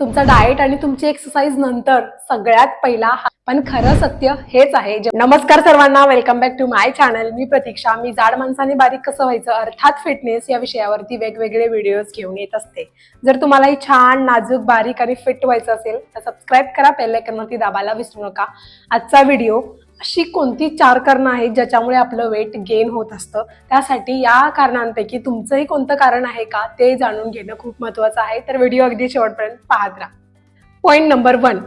तुमचा डाएट आणि तुमची एक्सरसाइज नंतर सगळ्यात पहिला पण खरं सत्य हेच आहे. नमस्कार सर्वांना welcome back to my channel मी प्रतीक्षा. मी जाड माणसाने बारीक कसं व्हायचं? अर्थात फिटनेस या विषयावरती वेगवेगळे व्हिडिओज घेऊन येत असते. जर तुम्हालाही छान नाजूक बारीक आणि फिट व्हायचं असेल तर सबस्क्राईब करा बेल दाबायला विसरू नका. आजचा व्हिडिओ अशी कोणती चार कारणं आहेत ज्याच्यामुळे आपलं वेट गेन होत असतं? त्यासाठी या कारणांपैकी तुमचंही कोणतं कारण आहे का ते जाणून घेणं खूप महत्त्वाचं आहे. तर व्हिडिओ अगदी शेवटपर्यंत पाहत राहा. पॉईंट नंबर वन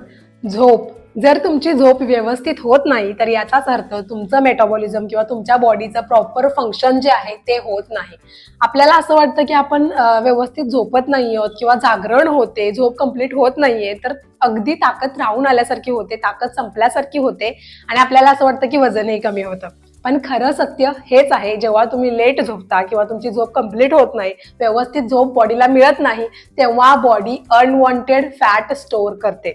झोप. जर तुमची झोप व्यवस्थित होत नाही तर याचाच अर्थ तुमचं मेटाबॉलिझम किंवा तुमच्या बॉडीचं प्रॉपर फंक्शन जे आहे ते होत नाही. आपल्याला असं वाटतं की आपण व्यवस्थित झोपत नाही आहोत किंवा जागरण होते झोप कंप्लीट होत नाहीये तर अगदी ताकद राहून आल्यासारखी होते ताकद संपल्यासारखी होते आणि आपल्याला असं वाटतं की वजनही कमी होतं. पण खरं सत्य हेच आहे जेव्हा तुम्ही लेट झोपता किंवा तुमची झोप कंप्लीट होत नाही व्यवस्थित झोप बॉडीला मिळत नाही तेव्हा बॉडी अनवॉन्टेड फॅट स्टोअर करते.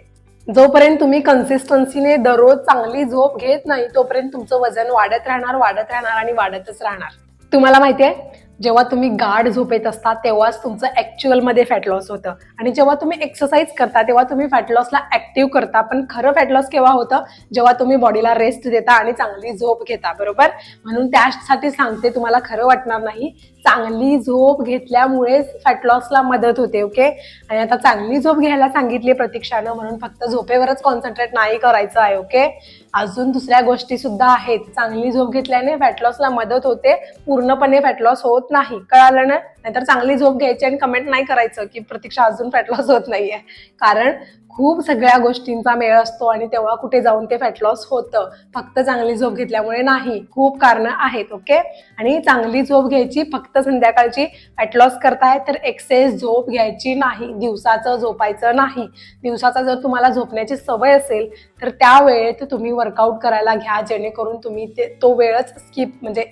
जोपर्यंत तुम्ही कन्सिस्टन्सीने दररोज चांगली झोप घेत नाही तोपर्यंत तुमचं वजन वाढत राहणार वाढत राहणार आणि वाढतच राहणार. तुम्हाला माहिती आहे जेव्हा तुम्ही गाढ झोपेत असता तेव्हाच तुमचं ऍक्च्युअलमध्ये फॅट लॉस होतं. आणि जेव्हा तुम्ही एक्सरसाइज करता तेव्हा तुम्ही फॅट लॉसला ऍक्टिव्ह करता. पण खरं फॅट लॉस केव्हा होतं? जेव्हा तुम्ही बॉडीला रेस्ट देता आणि चांगली झोप घेता बरोबर? म्हणून त्यासाठी सांगते तुम्हाला खरं वाटणार नाही. चांगली झोप घेतल्यामुळेच फॅट लॉसला मदत होते ओके आणि आता चांगली झोप घ्यायला सांगितली प्रतीक्षानं म्हणून फक्त झोपेवरच कॉन्सन्ट्रेट नाही करायचं आहे ओके अजून दुसऱ्या गोष्टी सुद्धा आहेत. चांगली झोप घेतल्याने फॅट लॉसला मदत होते पूर्णपणे फॅट लॉस होत नाही. कळालं ना? नाहीतर चांगली झोप घ्यायची आणि कमेंट नाही करायचं की प्रतीक्षा अजून फॅट लॉस होत नाहीये. कारण खूप सगळ्या गोष्टींचा मेळ असतो आणि तेव्हा कुठे जाऊन ते फॅट लॉस होतं. फक्त चांगली झोप घेतल्यामुळे नाही. खूप कारणं आहेत ओके? आणि चांगली झोप घ्यायची फक्त संध्याकाळची फॅट लॉस करताय तर एक्सेस झोप घ्यायची नाही. दिवसाचं झोपायचं नाही. दिवसाचा जर तुम्हाला झोपण्याची सवय असेल तर त्या वेळेत तुम्ही वर्कआउट करायला घ्या जेणेकरून तुम्ही ते तो वेळच स्किप म्हणजे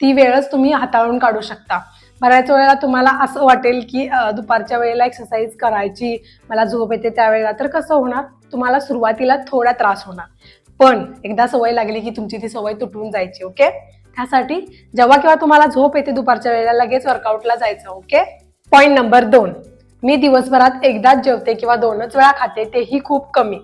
ती वेळच तुम्ही हाताळून काढू शकता. बऱ्याच वेळेला तुम्हाला असं वाटेल की दुपारच्या वेळेला एक्सरसाइज करायची मला झोप येते त्यावेळेला. तर कसं होणार? तुम्हाला सुरुवातीला थोडा त्रास होणार. पण एकदा सवय लागली की तुमची ती सवय तुटून जायची ओके? त्यासाठी जेव्हा केव्हा तुम्हाला झोप येते दुपारच्या वेळेला लगेच वर्कआउटला जायचं ओके? पॉईंट नंबर दोन. मी दिवसभरात एकदाच जेवते किंवा दोनच वेळा खाते तेही खूप कमी.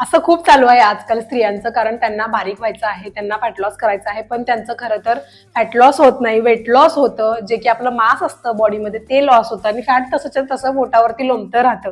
असं खूप चालू आहे आजकाल स्त्रियांचं कारण त्यांना बारीक व्हायचं आहे त्यांना फॅट लॉस करायचं आहे पण त्यांचं खरं तर फॅट लॉस होत नाही. वेट लॉस होतं जे की आपलं मास असतं बॉडीमध्ये ते लॉस होतं आणि फॅट तसंच्या तसं पोटावरती लोंबतं राहतं.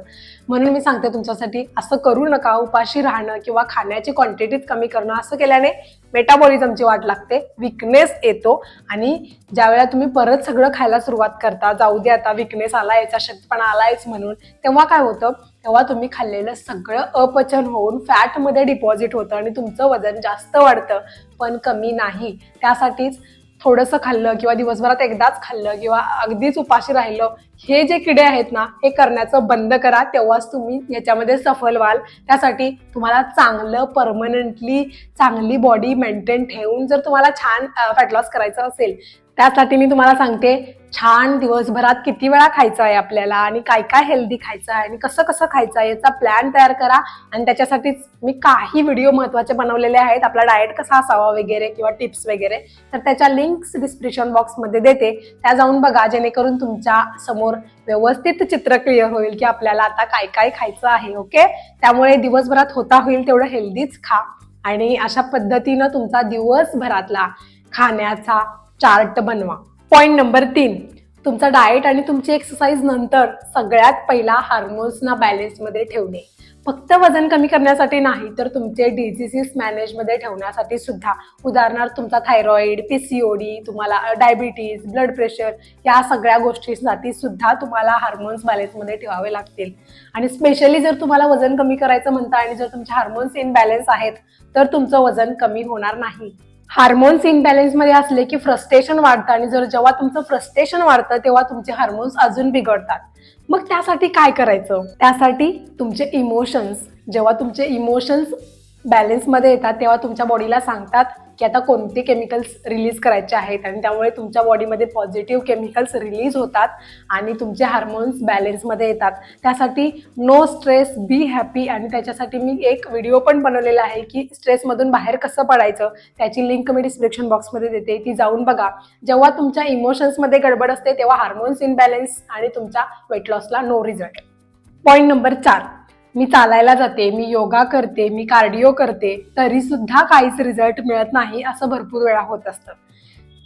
म्हणून मी सांगते तुमच्यासाठी असं करू नका उपाशी राहणं किंवा खाण्याची क्वांटिटीच कमी करणं असं केल्याने मेटाबॉलिझमची वाट लागते विकनेस येतो आणि ज्यावेळेला तुम्ही परत सगळं खायला सुरुवात करता जाऊ दे आता विकनेस आला याचा शक्तपणा आलायच म्हणून तेव्हा काय होतं? तेव्हा तुम्ही खाल्लेलं सगळं अपचन होऊन फॅटमध्ये डिपॉझिट होतं आणि तुमचं वजन जास्त वाढतं पण कमी नाही. त्यासाठीच थोडंसं खाल्लं किंवा दिवसभरात एकदाच खाल्लं किंवा अगदीच उपाशी राहिलं हे जे किडे आहेत ना हे करण्याचं बंद करा. तेव्हाच तुम्ही याच्यामध्ये सफल व्हाल. त्यासाठी तुम्हाला चांगलं परमनंटली चांगली बॉडी मेंटेन ठेवून जर तुम्हाला छान फॅट लॉस करायचं असेल त्यासाठी मी तुम्हाला सांगते छान दिवसभरात किती वेळा खायचं आहे आपल्याला आणि काय काय हेल्दी खायचं आहे आणि कसं कसं खायचं आहे याचा प्लॅन तयार करा. आणि त्याच्यासाठीच मी काही व्हिडिओ महत्त्वाचे बनवलेले आहेत. आपला डाएट कसा असावा वगैरे किंवा टिप्स वगैरे तर त्याच्या लिंक्स डिस्क्रिप्शन बॉक्समध्ये देते. त्या जाऊन बघा जेणेकरून तुमच्यासमोर व्यवस्थित चित्र क्लिअर होईल की आपल्याला आता काय काय खायचं आहे ओके त्यामुळे दिवसभरात होता होईल तेवढं हेल्दीच खा. आणि अशा पद्धतीनं तुमचा दिवसभरातला खाण्याचा चार्ट बनवा. पॉईंट नंबर तीन. तुमचा डाएट आणि तुमची एक्सरसाइज नंतर सगळ्यात पहिला हार्मोन्सना बॅलेन्समध्ये ठेवणे. फक्त वजन कमी करण्यासाठी नाही तर तुमचे डिझिसीस मॅनेजमध्ये ठेवण्यासाठी सुद्धा. उदाहरणार्थ तुमचा थायरॉइड पीसीओडी तुम्हाला डायबिटीज ब्लड प्रेशर या सगळ्या गोष्टींसाठी सुद्धा तुम्हाला हार्मोन्स बॅलेन्समध्ये ठेवावे लागतील. आणि स्पेशली जर तुम्हाला वजन कमी करायचं म्हणता आणि जर तुमचे हार्मोन्स इनबॅलेन्स आहेत तर तुमचं वजन कमी होणार नाही. हार्मोन्स इनबॅलेन्समध्ये असले की फ्रस्ट्रेशन वाढतं आणि जर जेव्हा तुमचं फ्रस्ट्रेशन वाढतं तेव्हा तुमचे हार्मोन्स अजून बिघडतात. मग त्यासाठी काय करायचं? त्यासाठी तुमचे इमोशन्स जेव्हा तुमचे इमोशन्स बॅलेन्समध्ये येतात तेव्हा तुमच्या बॉडीला सांगतात की आता कोणते केमिकल्स रिलीज करायचे आहेत आणि त्यामुळे तुमच्या बॉडीमध्ये पॉझिटिव्ह केमिकल्स रिलीज होतात आणि तुमचे हार्मोन्स बॅलेन्समध्ये येतात. त्यासाठी नो स्ट्रेस बी हॅपी आणि त्याच्यासाठी मी एक व्हिडिओ पण बनवलेला आहे की स्ट्रेसमधून बाहेर कसं पडायचं त्याची लिंक मी डिस्क्रिप्शन बॉक्समध्ये देते ती जाऊन बघा. जेव्हा तुमच्या इमोशन्समध्ये गडबड असते तेव्हा हार्मोन्स इनबॅलेन्स आणि तुमच्या वेट लॉसला नो रिझल्ट पॉईंट नंबर चार. मी चालायला जाते मी योगा करते मी कार्डिओ करते तरी सुद्धा काहीच रिझल्ट मिळत नाही असं भरपूर वेळा होत असतं.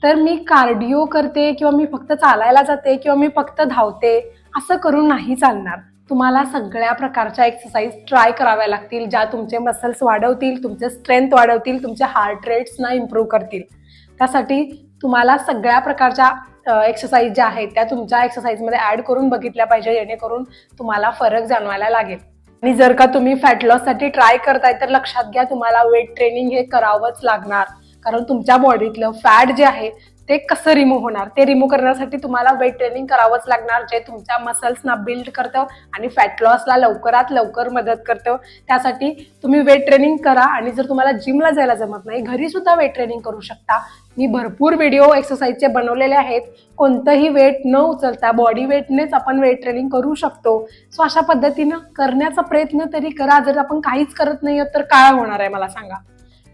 तर मी कार्डिओ करते किंवा मी फक्त चालायला जाते किंवा मी फक्त धावते असं करून नाही चालणार. तुम्हाला सगळ्या प्रकारच्या एक्सरसाइज ट्राय कराव्या लागतील ज्या तुमचे मसल्स वाढवतील तुमचे स्ट्रेंथ वाढवतील तुमच्या हार्ट रेट्सना इम्प्रूव्ह करतील. त्यासाठी तुम्हाला सगळ्या प्रकारच्या एक्सरसाइज ज्या आहेत त्या तुमच्या एक्सरसाइजमध्ये ॲड करून बघितल्या पाहिजे जेणेकरून तुम्हाला फरक जाणवायला लागेल. आणि जर का तुम्ही फॅट लॉससाठी ट्राय करताय तर लक्षात घ्या तुम्हाला वेट ट्रेनिंग हे करावंच लागणार. कारण तुमच्या बॉडीतलं फॅट जे आहे ते कसं रिमूव्ह होणार? ते रिमूव्ह करण्यासाठी तुम्हाला वेट ट्रेनिंग करावंच लागणार जे तुमच्या मसल्सना बिल्ड करतं आणि फॅट लॉसला लवकरात लवकर मदत करतं. त्यासाठी तुम्ही वेट ट्रेनिंग करा आणि जर तुम्हाला जिमला जायला जमत नाही घरी सुद्धा वेट ट्रेनिंग करू शकता. मी भरपूर व्हिडिओ एक्सरसाइजचे बनवलेले आहेत. कोणतंही वेट न उचलता बॉडी वेटनेच आपण वेट ट्रेनिंग करू शकतो. सो अशा पद्धतीनं करण्याचा प्रयत्न तरी करा. जर आपण काहीच करत नाही आहोत तर काय होणार आहे मला सांगा?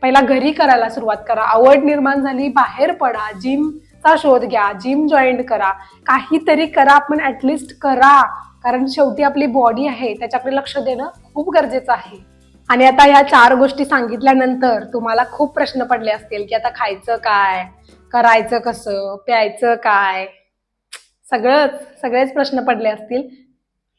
पहिला घरी करायला सुरुवात करा. आवड निर्माण झाली बाहेर पडा जिमचा शोध घ्या जिम जॉईन करा. काहीतरी करा आपण ऍटलिस्ट करा. कारण शेवटी आपली बॉडी आहे त्याच्याकडे लक्ष देणं खूप गरजेचं आहे. आणि आता ह्या चार गोष्टी सांगितल्यानंतर तुम्हाला खूप प्रश्न पडले असतील की आता खायचं काय करायचं कसं प्यायचं काय? सगळंच सगळेच प्रश्न पडले असतील.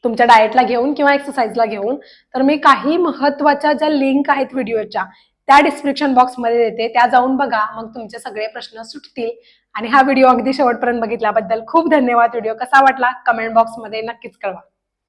तुमच्या डाएटला घेऊन किंवा एक्सरसाइजला घेऊन. तर मी काही महत्त्वाच्या ज्या लिंक आहेत व्हिडिओच्या त्या डिस्क्रिप्शन बॉक्समध्ये देते. त्या जाऊन बघा मग तुमचे सगळे प्रश्न सुटतील. आणि हा व्हिडिओ अगदी शेवटपर्यंत बघितल्याबद्दल खूप धन्यवाद. व्हिडिओ कसा वाटला? कमेंट बॉक्समध्ये नक्कीच कळवा.